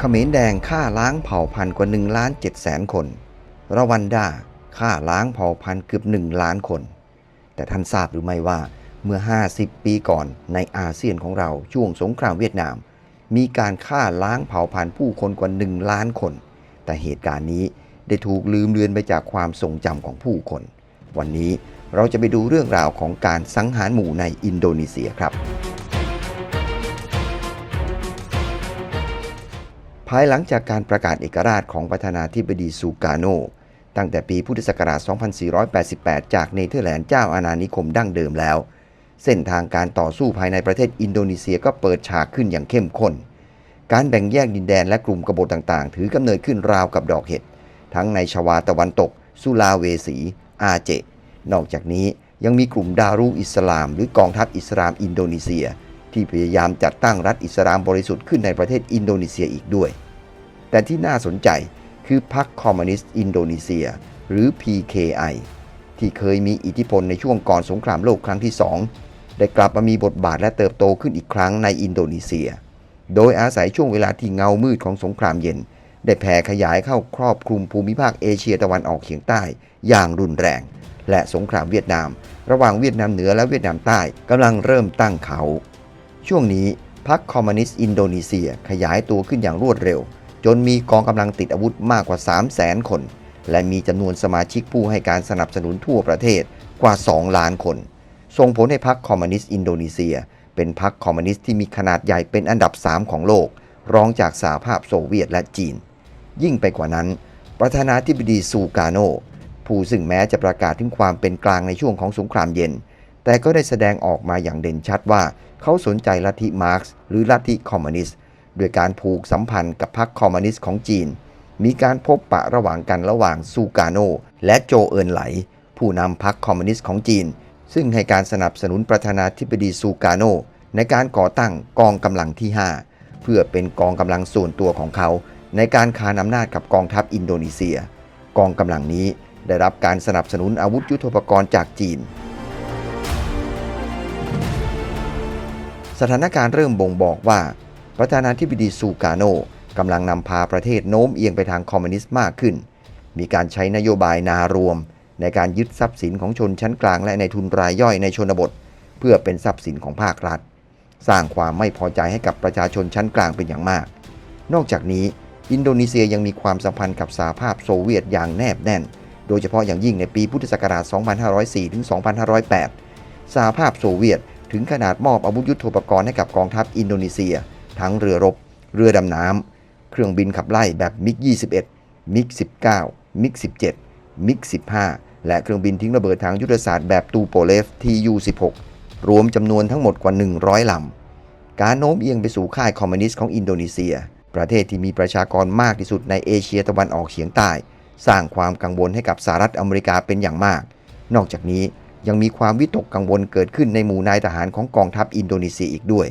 เขมรแดงฆ่าล้างเผ่าพันธุ์กว่า1ล้าน7แสนคน รวันดาฆ่าล้างเผ่าพันธุ์เกือบ 1 ล้านคน แต่ท่านทราบหรือไม่ว่าเมื่อ 50 ปีก่อนในอาเซียนของเราช่วงสงครามเวียดนาม มีการฆ่าล้างเผ่าพันธุ์ผู้คนกว่า 1 ล้านคน แต่เหตุการณ์นี้ได้ถูกลืมเลือนไปจากความทรงจำของผู้คน วันนี้เราจะไปดูเรื่องราวของการสังหารหมู่ในอินโดนีเซียครับ ภายหลังจากการประกาศเอกราชของประธานาธิบดีซูกาโน ตั้งแต่ปีพุทธศักราช 2488 จากเนเธอร์แลนด์เจ้าอาณานิคมดั้งเดิมแล้ว เส้นทางการต่อสู้ภายในประเทศอินโดนีเซียก็เปิดฉากขึ้นอย่างเข้มข้น การแบ่งแยกดินแดนและกลุ่มกบฏต่างๆ ถือกำเนิดขึ้นราวกับดอกเห็ด ทั้งในชวาตะวันตก สุลาเวสี อาเจ นอกจากนี้ยังมีกลุ่มดารุอิสลาม หรือกองทัพอิสลามอินโดนีเซีย ที่พยายามจัดตั้งรัฐอิสลามบริสุทธิ์ขึ้นในประเทศอินโดนีเซียอีกด้วย แต่ที่น่าสนใจคือพรรคคอมมิวนิสต์อินโดนีเซีย หรือ PKI ที่เคยมีอิทธิพลในช่วงก่อนสงครามโลกครั้งที่สองได้กลับมามีบทบาทและเติบโตขึ้นอีกครั้งในอินโดนีเซีย โดยอาศัยช่วงเวลาที่เงามืดของสงครามเย็น ได้แผ่ขยายเข้าครอบคลุมภูมิภาคเอเชียตะวันออกเฉียงใต้ อย่างรุนแรง และสงครามเวียดนาม ระหว่างเวียดนามเหนือและเวียดนามใต้กำลังเริ่มตั้งเขา ช่วงนี้พรรคคอมมิวนิสต์อินโดนีเซียขยายตัวขึ้นอย่างรวดเร็ว จนมีกองกำลังติดอาวุธมากกว่า 3 0 0แสนคน และมีจำนวนสมาชิกผู้ให้การสนับสนุนทั่วประเทศกว่า 2 ล้านคน ส่งผลให้พรรคคอมมิวนิสต์อินโดนีเซีย เป็นพรรคคอมมิวนิสต์ที่มีขนาดใหญ่เป็นอันดับ 3 ของโลก รองจากสหภาพโซเวียตและจีน ยิ่งไปกว่านั้น ประธานาธิบดีซูกาโนผู้ซึ่งแม้จะประกาศถึงความเป็นกลางในช่วงของสงครามเย็น แต่ก็ได้แสดงออกมาอย่างเด่นชัดว่า เขาสนใจลัทธิมาร์กซ์หรือลัทธิคอมมิวนิสต์โดยการผูกสัมพันธ์กับพรรคคอมมิวนิสต์ของจีน มีการพบปะระหว่างกันระหว่างซูกาโนและโจเอินไหล ผู้นำพรรคคอมมิวนิสต์ของจีน ซึ่งให้การสนับสนุนประธานาธิบดีซูกาโนในการก่อตั้งกองกำลังที่ 5 เพื่อเป็นกองกำลังส่วนตัวของเขา ในการคานอำนาจกับกองทัพอินโดนีเซีย กองกำลังนี้ได้รับการสนับสนุนอาวุธยุทโธปกรณ์จากจีน สถานการณ์เริ่มบ่งบอกว่า ประธานาธิบดีซูกาโนกำลังนำพาประเทศโน้มเอียงไปทางคอมมิวนิสต์มากขึ้น มีการใช้นโยบายนารวม ในการยึดทรัพย์สินของชนชั้นกลางและในทุนรายย่อยในชนบท เพื่อเป็นทรัพย์สินของภาครัฐ สร้างความไม่พอใจให้กับประชาชนชั้นกลางเป็นอย่างมาก นอกจากนี้ อินโดนีเซียยังมีความสัมพันธ์กับสหภาพโซเวียตอย่างแนบแน่น โดยเฉพาะอย่างยิ่งในปีพุทธศักราช 2504 ถึง 2508 สหภาพโซเวียต ถึงขนาดมอบอาวุธยุทโธปกรณ์ให้กับกองทัพอินโดนีเซีย ทั้งเรือรบ เรือดำน้ำ เครื่องบินขับไล่แบบมิก 21 มิก 19 มิก 17 มิก 15 และเครื่องบินทิ้งระเบิดทางยุทธศาสตร์แบบตูโปเลฟ TU-16 รวมจำนวนทั้งหมดกว่า 100ลำ การโน้มเอียงไปสู่ค่ายคอมมิวนิสต์ของอินโดนีเซีย ประเทศที่มีประชากรมากที่สุดในเอเชียตะวันออกเฉียงใต้ สร้างความกังวลให้กับสหรัฐอเมริกาเป็นอย่างมาก นอกจากนี้ ยังมีความวิตกกังวลเกิดขึ้นในหมู่นายทหารของกองทัพอินโดนีเซียอีกด้วย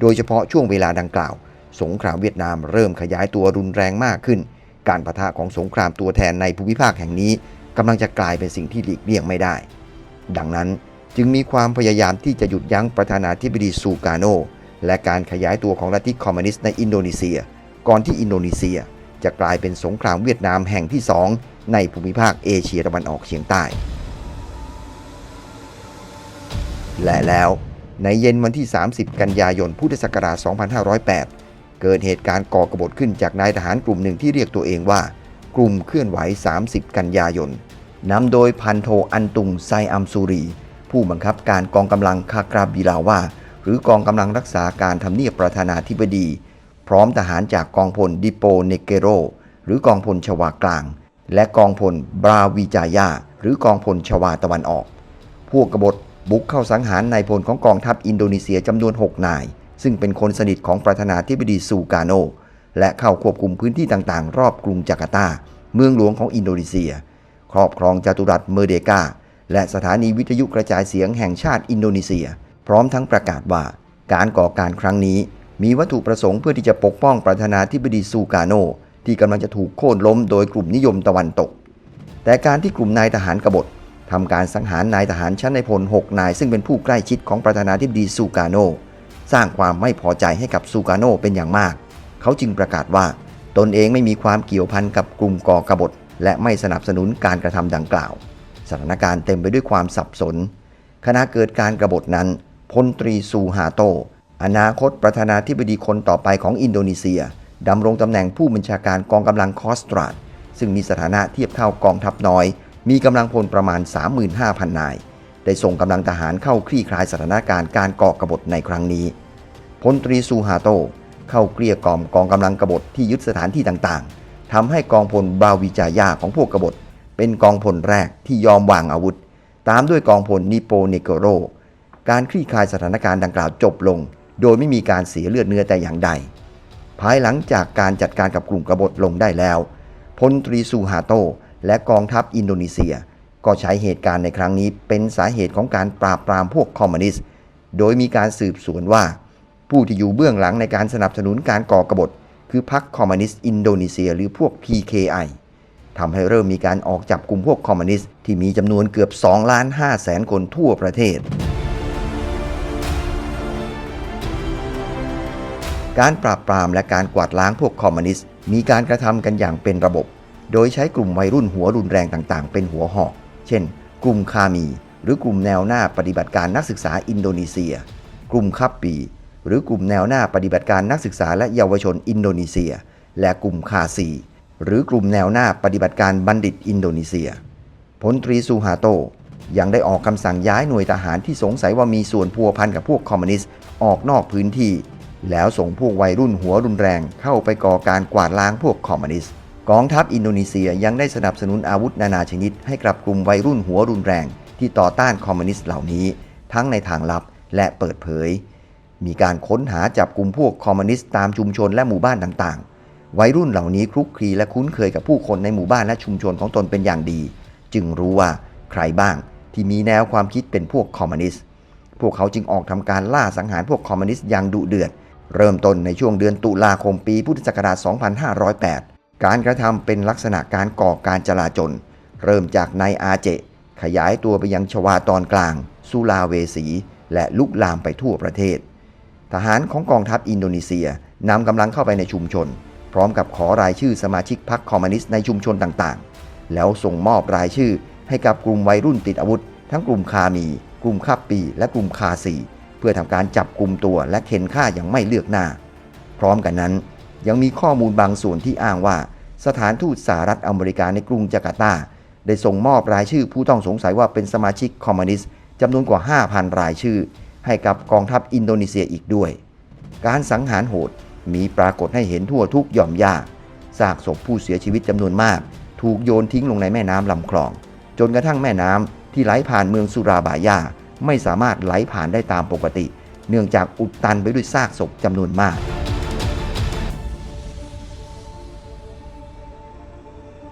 โดยเฉพาะช่วงเวลาดังกล่าว สงครามเวียดนามเริ่มขยายตัวรุนแรงมากขึ้น การประทะของสงครามตัวแทนในภูมิภาคแห่งนี้กำลังจะกลายเป็นสิ่งที่หลีกเลี่ยงไม่ได้ ดังนั้นจึงมีความพยายามที่จะหยุดยั้งประธานาธิบดีซูกาโนและการขยายตัวของลัทธิคอมมิวนิสต์ในอินโดนีเซีย ก่อนที่อินโดนีเซีย จะกลายเป็นสงครามเวียดนามแห่งที่สองในภูมิภาคเอเชียตะวันออกเฉียงใต้ และแล้วในเย็นวันที่ 30 กันยายนพุทธศักราช 2508 เกิดเหตุการณ์ก่อกบฏขึ้นจากนายทหารกลุ่มหนึ่งที่เรียกตัวเองว่า กลุ่มเคลื่อนไหว 30 กันยายนนำโดยพันโทอันตุงไซอัมซูรี ผู้บังคับการกองกำลังคากราบิลาว่า หรือกองกำลังรักษาการทำเนียบประธานาธิบดี พร้อมทหารจากกองพลดิโปเนเกโร หรือกองพลชวากลาง และกองพลบราวิจายาหรือกองพลชวาตะวันออก พวกกบฏ บุกเข้าสังหารนายพลของกองทัพอินโดนีเซียจำนวน 6 นาย ซึ่งเป็นคนสนิทของประธานาธิบดีซูกาโน และเข้าควบคุมพื้นที่ต่างๆ รอบกรุงจาการ์ตา เมืองหลวงของอินโดนีเซีย ครอบครองจัตุรัสเมเดกา และสถานีวิทยุกระจายเสียงแห่งชาติอินโดนีเซีย พร้อมทั้งประกาศว่า การก่อการครั้งนี้ มีวัตถุประสงค์เพื่อที่จะปกป้องประธานาธิบดีซูกาโน ที่กำลังจะถูกโค่นล้มโดยกลุ่มนิยมตะวันตก แต่การที่กลุ่มนายทหารกบฏ ทำการสังหารนายทหารชั้นในพล 6 นาย ซึ่งเป็นผู้ใกล้ชิดของประธานาธิบดีซูกาโน สร้างความไม่พอใจให้กับซูกาโนเป็นอย่างมาก เขาจึงประกาศว่า ตนเองไม่มีความเกี่ยวพันกับกลุ่มก่อกบฏ และไม่สนับสนุนการกระทำดังกล่าว สถานการณ์เต็มไปด้วยความสับสนขณะเกิดการกรบฏนั้นพลตรีซูฮาโต อนาคตประธานาธิบดีคนต่อไปของอินโดนีเซียดำรงตำแหน่งผู้บัญชาการกองกำลังคอสตราดซึ่งมีสถานะเทียบเท่ากองทัพน้อย มีกำลังพลประมาณ 35,000 นาย ได้ส่งกำลังทหารเข้าคลี่คลายสถานการณ์การก่อกบฏในครั้งนี้ พลตรีซูฮาโต เข้าเกลี้ยกล่อมกองกำลังกบฏที่ยึดสถานที่ต่างๆทำให้กองพลบาวิจายาของพวกกบฏ เป็นกองพลแรกที่ยอมวางอาวุธ ตามด้วยกองพลนิโปเนโกโร การคลี่คลายสถานการณ์ดังกล่าวจบลง โดยไม่มีการเสียเลือดเนื้อแต่อย่างใด ภายหลังจากการจัดการกับกลุ่มกบฏลงได้แล้วพลตรีซูฮาโต และกองทัพอินโดนีเซีย ก็ใช้เหตุการณ์ในครั้งนี้เป็นสาเหตุของการปราบปรามพวกคอมมิวนิสต์ โดยมีการสืบสวนว่า ผู้ที่อยู่เบื้องหลังในการสนับสนุนการก่อกบฏ คือพรรคคอมมิวนิสต์อินโดนีเซีย หรือพวก PKI ทำให้เริ่มมีการออกจับกลุ่มพวกคอมมิวนิสต์ที่มีจำนวนเกือบ2ล้าน5แสนคนทั่วประเทศ การปราบปรามและการกวาดล้างพวกคอมมิวนิสต์มีการกระทำกันอย่างเป็นระบบ โดยใช้กลุ่มวัยรุ่นหัวรุนแรงต่างๆ เป็นหัวหอก เช่น กลุ่มคามี หรือกลุ่มแนวหน้าปฏิบัติการนักศึกษาอินโดนีเซีย กลุ่มคับปี หรือกลุ่มแนวหน้าปฏิบัติการนักศึกษาและเยาวชนอินโดนีเซีย และกลุ่มคาซี หรือกลุ่มแนวหน้าปฏิบัติการบัณฑิตอินโดนีเซีย พลตรีซูฮาโตยังได้ออกคำสั่งย้ายหน่วยทหารที่สงสัยว่ามีส่วนพัวพันกับพวกคอมมิวนิสต์ออกนอกพื้นที่ แล้วส่งพวกวัยรุ่นหัวรุนแรงเข้าไปก่อการกวาดล้างพวกคอมมิวนิสต์ กองทัพอินโดนีเซียยังได้สนับสนุนอาวุธนานาชนิด ให้กับกลุ่มวัยรุ่นหัวรุนแรง ที่ต่อต้านคอมมิวนิสต์เหล่านี้ ทั้งในทางลับและเปิดเผย มีการค้นหาจับกลุ่มพวกคอมมิวนิสต์ตามชุมชนและหมู่บ้านต่างๆ วัยรุ่นเหล่านี้คลุกคลีและคุ้นเคยกับผู้คนในหมู่บ้านและชุมชนของตนเป็นอย่างดี จึงรู้ว่าใครบ้างที่มีแนวความคิดเป็นพวกคอมมิวนิสต์ พวกเขาจึงออกทำการล่าสังหารพวกคอมมิวนิสต์อย่างดุเดือด เริ่มต้นในช่วงเดือนตุลาคมปีพุทธศักราช 2508 การกระทำเป็นลักษณะการก่อการจลาจล เริ่มจากนายอาเจ ขยายตัวไปยังชวาตอนกลาง สุลาเวสี และลุกลามไปทั่วประเทศ ทหารของกองทัพอินโดนีเซียนำกำลังเข้าไปในชุมชน พร้อมกับขอรายชื่อสมาชิกพรรคคอมมิวนิสต์ในชุมชนต่างๆ แล้วส่งมอบรายชื่อให้กับกลุ่มวัยรุ่นติดอาวุธ ทั้งกลุ่มคามี กลุ่มคับปี และกลุ่มคาซีเพื่อทำการจับกลุ่มตัวและเข็นฆ่าอย่างไม่เลือกหน้า พร้อมกันนั้น ยังมีข้อมูลบางส่วนที่อ้างว่า สถานทูตสหรัฐอเมริกาในกรุงจาการ์ตา ได้ส่งมอบรายชื่อผู้ต้องสงสัยว่าเป็นสมาชิกคอมมิวนิสต์จำนวนกว่า 5,000 รายชื่อ ให้กับกองทัพอินโดนีเซียอีกด้วย การสังหารโหดมีปรากฏให้เห็นทั่วทุกหย่อมหญ้าซากศพผู้เสียชีวิตจำนวนมาก ถูกโยนทิ้งลงในแม่น้ำลำคลอง จนกระทั่งแม่น้ำที่ไหลผ่านเมืองสุราบายาไม่สามารถไหลผ่านได้ตามปกติ เนื่องจากอุดตันไปด้วยซากศพจำนวนมาก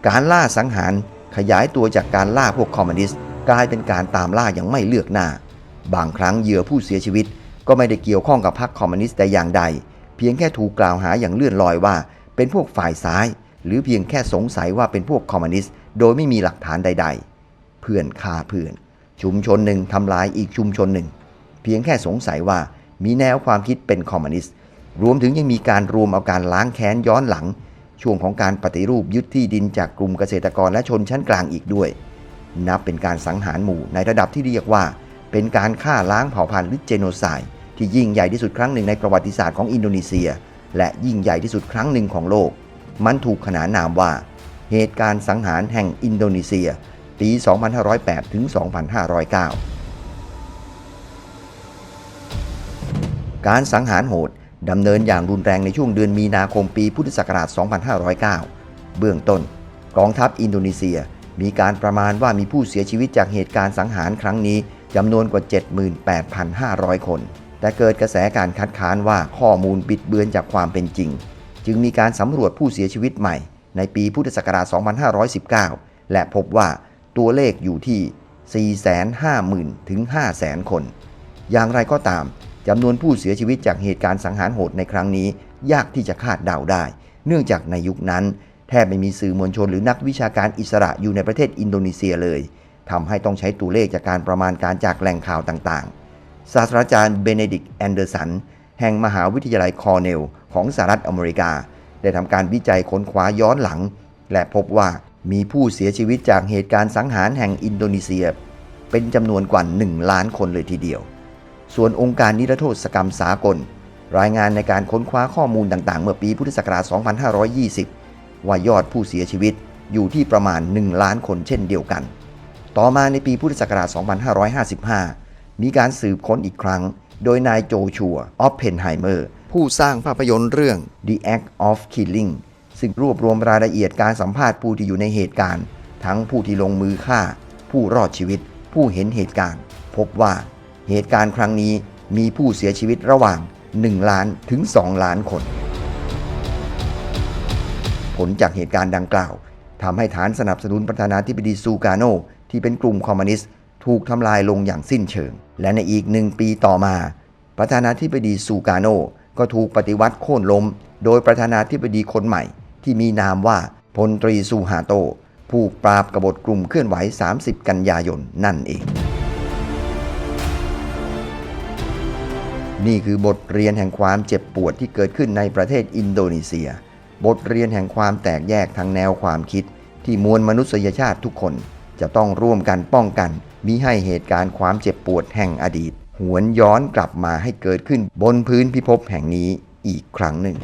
การล่าสังหารขยายตัวจากการล่าพวกคอมมิวนิสต์กลายเป็นการตามล่าอย่างไม่เลือกหน้า บางครั้งเหยื่อผู้เสียชีวิต ก็ไม่ได้เกี่ยวข้องกับพรรคคอมมิวนิสต์แต่อย่างใด เพียงแค่ถูกกล่าวหาอย่างเลื่อนลอยว่า เป็นพวกฝ่ายซ้าย หรือเพียงแค่สงสัยว่าเป็นพวกคอมมิวนิสต์โดยไม่มีหลักฐานใด ๆ เพื่อนฆ่าเพื่อน ชุมชนหนึ่งทำลายอีกชุมชนหนึ่ง เพียงแค่สงสัยว่ามีแนวความคิดเป็นคอมมิวนิสต์รวมถึงยังมีการรวมเอาการล้างแค้นย้อนหลัง ช่วงของการปฏิรูปยึดที่ดินจากกลุ่มเกษตรกรและชนชั้นกลางอีกด้วย นับเป็นการสังหารหมู่ในระดับที่เรียกว่า เป็นการฆ่าล้างเผ่าพันธุ์หรือเจโนไซด์ที่ยิ่งใหญ่ที่สุดครั้งหนึ่งในประวัติศาสตร์ของอินโดนีเซีย และยิ่งใหญ่ที่สุดครั้งหนึ่งของโลก มันถูกขนานนามว่า เหตุการณ์สังหารแห่งอินโดนีเซีย ปี 2508 ถึง 2509 การสังหารโหด ดำเนินอย่างรุนแรงในช่วงเดือนมีนาคมปีพุทธศักราช 2509 เบื้องต้น กองทัพอินโดนีเซียมีการประมาณว่ามีผู้เสียชีวิตจากเหตุการณ์สังหารครั้งนี้จำนวนกว่า 78,500 คน แต่เกิดกระแสการคัดค้านว่าข้อมูลบิดเบือนจากความเป็นจริง จึงมีการสำรวจผู้เสียชีวิตใหม่ ในปีพุทธศักราช 2519 และพบว่าตัวเลขอยู่ที่ 450,000 ถึง 500,000 คน อย่างไรก็ตาม จำนวนผู้เสียชีวิตจากเหตุการณ์สังหารโหดในครั้งนี้ ยากที่จะคาดเดาได้ เนื่องจากในยุคนั้น แทบไม่มีสื่อมวลชนหรือนักวิชาการอิสระอยู่ในประเทศอินโดนีเซียเลยทำให้ต้องใช้ตัวเลขจากการประมาณการจากแหล่งข่าวต่างๆ ศาสตราจารย์เบเนดิกต์แอนเดอร์สันแห่งมหาวิทยาลัยคอร์เนล ของสหรัฐอเมริกา ได้ทำการวิจัยค้นคว้าย้อนหลัง และพบว่ามีผู้เสียชีวิตจากเหตุการณ์สังหารแห่งอินโดนีเซีย เป็นจำนวนกว่า 1 ล้านคนเลยทีเดียว ส่วนองค์การนิรโทษกรรมสากล รายงานในการค้นคว้าข้อมูลต่างๆ เมื่อปีพุทธศักราช 2520 ว่ายอดผู้เสียชีวิตอยู่ที่ประมาณ 1 ล้านคนเช่นเดียวกัน ต่อมาในปีพุทธศักราช 2555 มีการสืบค้นอีกครั้ง โดยนายโจชัว ออฟเพนไฮเมอร์ ผู้สร้างภาพยนตร์เรื่อง The Act of Killing ซึ่งรวบรวมรายละเอียดการสัมภาษณ์ผู้ที่อยู่ในเหตุการณ์ ทั้งผู้ที่ลงมือฆ่า ผู้รอดชีวิต ผู้เห็นเหตุการณ์ พบว่า เหตุการณ์ครั้งนี้มีผู้เสียชีวิตระหว่าง 1 ล้านถึง 2 ล้านคน ผลจากเหตุการณ์ดังกล่าวทำให้ฐานสนับสนุนประธานาธิบดีซูการโนที่เป็นกลุ่มคอมมิวนิสต์ถูกทำลายลงอย่างสิ้นเชิง และในอีกหนึ่งปีต่อมา ประธานาธิบดีซูการโนก็ถูกปฏิวัติโค่นล้ม โดยประธานาธิบดีคนใหม่ ที่มีนามว่าพลตรีซูฮาโต ผู้ปราบกบฏกลุ่มเคลื่อนไหว 30 กันยายนนั่นเอง นี่คือบทเรียนแห่งความเจ็บปวดที่เกิดขึ้นในประเทศอินโดนีเซีย บทเรียนแห่งความแตกแยกทางแนวความคิด ที่มวลมนุษยชาติทุกคน จะต้องร่วมกันป้องกันมิให้เหตุการณ์ความเจ็บปวดแห่งอดีต หวนย้อนกลับมาให้เกิดขึ้นบนพื้นพิภพแห่งนี้อีกครั้งหนึ่ง